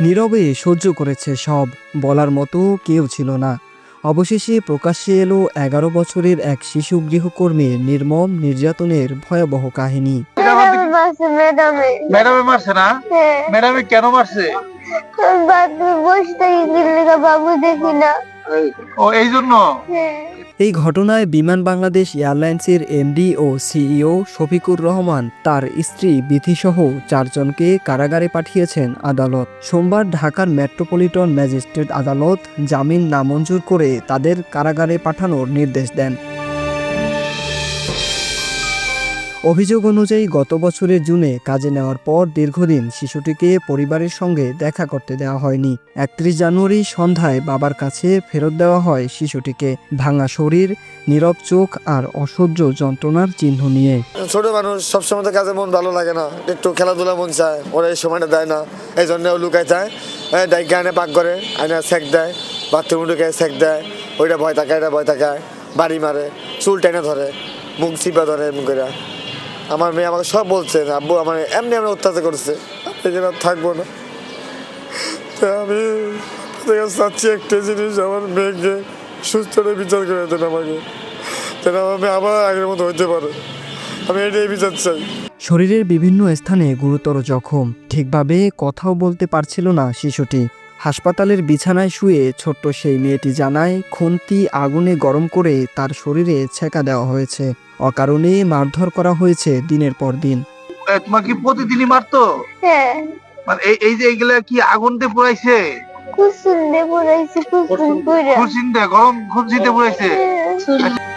নীরবে সহ্য করেছে সব। বলার মতো কেউ ছিল না। অবশেষে প্রকাশ্যে এলো এগারো বছরের এক শিশু গৃহকর্মীর নির্মম নির্যাতনের ভয়াবহ কাহিনী। ম্যাডামে মারছে না? হ্যাঁ। ম্যাডামে কেন মারছে? বাবু দেখি না। এই জন্য হ্যাঁ। এই ঘটনায় বিমান বাংলাদেশ এয়ারলাইন্সের এমডি ও সিইও শফিকুর রহমান তার স্ত্রী বিথিসহ চারজনকে কারাগারে পাঠিয়েছেন আদালত। সোমবার ঢাকার মেট্রোপলিটন ম্যাজিস্ট্রেট আদালত জামিন নামঞ্জুর করে তাদের কারাগারে পাঠানোর নির্দেশ দেন। অভিযোগ অনুযায়ী গত বছরের জুনে কাজে নেওয়ার পর দীর্ঘদিন শিশুটিকে পরিবারের সঙ্গে দেখা করতে দেওয়া হয়নি। একত্রিশ জানুয়ারি সন্ধ্যায় বাবার কাছে ফেরত দেওয়া হয় শিশুটিকে। ভাঙা শরীর, নীরব চোখ আর অসহ্য যন্ত্রণার চিহ্ন নিয়ে। ছোট মানুষ, সবসময় তো কাজে মন ভালো লাগে না। একটু খেলাধুলা মন চায়, ওরা এই সময়টা দেয় না। এই জন্য লুকায় যায় ডাইকে আনে পাক করে আয়না সেক দেয়, বাথরুমে ঢুকে সেক দেয়, ওইটা ভয় থাকায় এটা ভয় থাকায় বাড়ি মারে, চুল টেনে ধরে, মুখ চিপা ধরে করে আমার মেয়ে আমাকে সব বলছে, আব্বু, আমার এমনি আমরা অত্যাচার করছে। জন্য আর থাকব না। তো আমি চাচ্ছি একটা জিনিস, আমার মেয়েকে সুস্থ করে বিচার করে দেন আমাকে, যেন আমার মেয়ে আবার আগের মতো হইতে পারে। আমি এটাই বিচার চাই। শরীরের বিভিন্ন স্থানে গুরুতর জখম, ঠিকভাবে কথাও বলতে পারছিল না শিশুটি। হাসপাতালের বিছানায় শুয়ে ছোট্ট সেই মেয়েটি জানায় খুন্তি আগুনে গরম করে তার শরীরে ছেঁকা দেওয়া হয়েছে। অকারণে মারধর করা হয়েছে দিনের পর দিন। এ, তোমার কি প্রতিদিনই মারতো? হ্যাঁ। মানে এই এই যে এইগুলা কি আগুন দিয়ে পুরাইছে কুসুম দিয়ে পড়াইছি কুসুম করে খুরসিন দিয়ে গরম খুরসিন দিয়ে পুরাইছে হ্যাঁ।